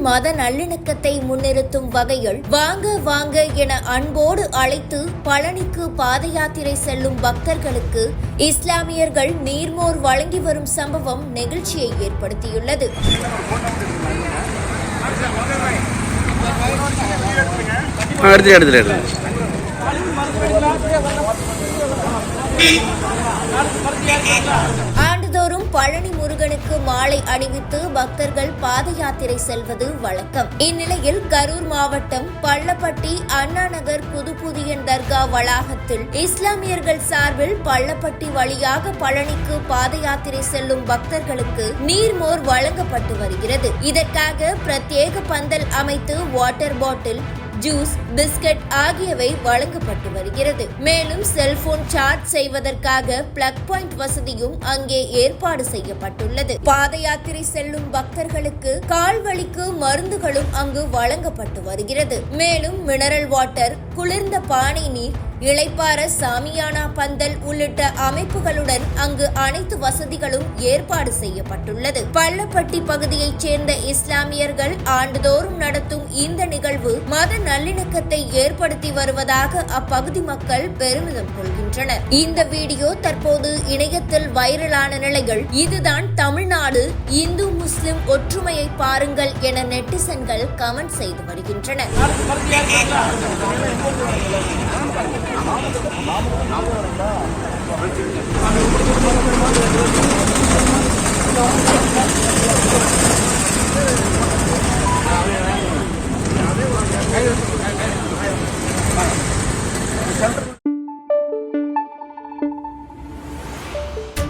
மத நல்லிணக்கத்தை முன்னிறுத்தும் வகையில் வாங்க வாங்க என அன்போடு அழைத்து பழனிக்கு பாத யாத்திரை செல்லும் பக்தர்களுக்கு இஸ்லாமியர்கள் நீர்மோர் வழங்கி வரும் சம்பவம் நெகிழ்ச்சியை ஏற்படுத்தியுள்ளது. எடுத்து எடுத்து ஆண்டுதோறும் பழனி முருகனுக்கு மாலை அணிவித்து பக்தர்கள் பாத யாத்திரை செல்வது வழக்கம். இந்நிலையில் கரூர் மாவட்டம் பள்ளப்பட்டி அண்ணா நகர் புதுப்புதியன் தர்கா வளாகத்தில் இஸ்லாமியர்கள் சார்பில் பள்ளப்பட்டி வழியாக பழனிக்கு பாத யாத்திரை செல்லும் பக்தர்களுக்கு நீர்மோர் வழங்கப்பட்டு வருகிறது. இதற்காக பிரத்யேக பந்தல் அமைத்து வாட்டர் பாட்டில் ஜூஸ் பிஸ்கட் ஆகியவை வழங்கப்பட்டு வருகிறது. மேலும் செல்போன் சார்ஜ் செய்வதற்காக பிளக் பாயிண்ட் வசதியும் அங்கே ஏற்பாடு செய்யப்பட்டுள்ளது. பாத யாத்திரை செல்லும் பக்தர்களுக்கு கால்வழிக்கு மருந்துகளும் அங்கு வழங்கப்பட்டு வருகிறது. மேலும் மினரல் வாட்டர் குளிர்ந்த பானை நீர் இளைப்பாற சாமியானா பந்தல் உள்ளிட்ட அமைப்புகளுடன் அங்கு அனைத்து வசதிகளும் ஏற்பாடு செய்யப்பட்டுள்ளது. பள்ளப்பட்டி பகுதியைச் சேர்ந்த இஸ்லாமியர்கள் ஆண்டுதோறும் நடத்தும் இந்த நிகழ்வு மத நல்லிணக்கத்தை ஏற்படுத்தி வருவதாக அப்பகுதி மக்கள் பெருமிதம் கொள்கின்றனர். இந்த வீடியோ தற்போது இணையத்தில் வைரலான நிலையில் இதுதான் தமிழ்நாடு. இந்து முஸ்லிம் ஒற்றுமையை பாருங்கள் என நெட்டிசன்கள் கமெண்ட் செய்து வருகின்றனர்